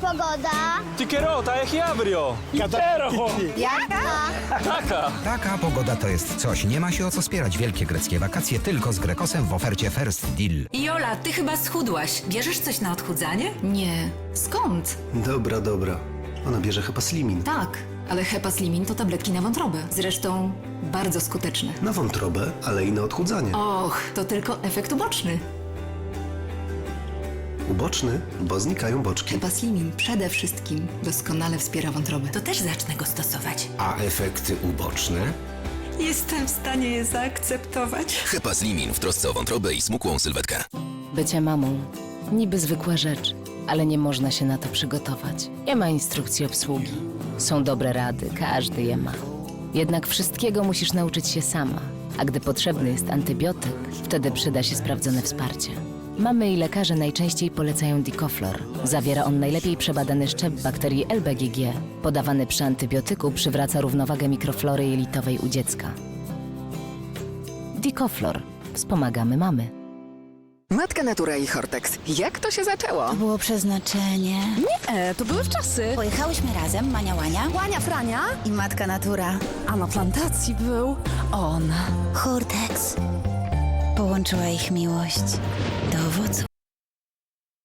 pogoda? Ti che rota, e chi abrio? Catero! Jaka? Taka! Taka pogoda to jest coś. Nie ma się o co spierać. Wielkie greckie wakacje tylko z Grekosem w ofercie First Deal. Jola, ty chyba schudłaś. Bierzesz coś na odchudzanie? Nie. Skąd? Dobra, dobra. Ona bierze chyba slimin. Tak, ale hepaslimin to tabletki na wątrobę. Zresztą bardzo skuteczne. Na wątrobę, ale i na odchudzanie. Och, to tylko efekt uboczny. Uboczny, bo znikają boczki. Hepaslimin przede wszystkim doskonale wspiera wątrobę. To też zacznę go stosować. A efekty uboczne? Jestem w stanie je zaakceptować. Hepaslimin w trosce o wątrobę i smukłą sylwetkę. Bycie mamą. Niby zwykła rzecz, ale nie można się na to przygotować. Nie ma instrukcji obsługi. Są dobre rady, każdy je ma. Jednak wszystkiego musisz nauczyć się sama. A gdy potrzebny jest antybiotyk, wtedy przyda się sprawdzone wsparcie. Mamy i lekarze najczęściej polecają Dicoflor. Zawiera on najlepiej przebadany szczep bakterii LBGG. Podawany przy antybiotyku przywraca równowagę mikroflory jelitowej u dziecka. Dicoflor. Wspomagamy mamy. Matka Natura i Hortex. Jak to się zaczęło? To było przeznaczenie. E, to były wczasy. Pojechałyśmy razem, Mania Łania Łania Frania, i Matka Natura. a na plantacji był on. Hortex. Połączyła ich miłość do owoców.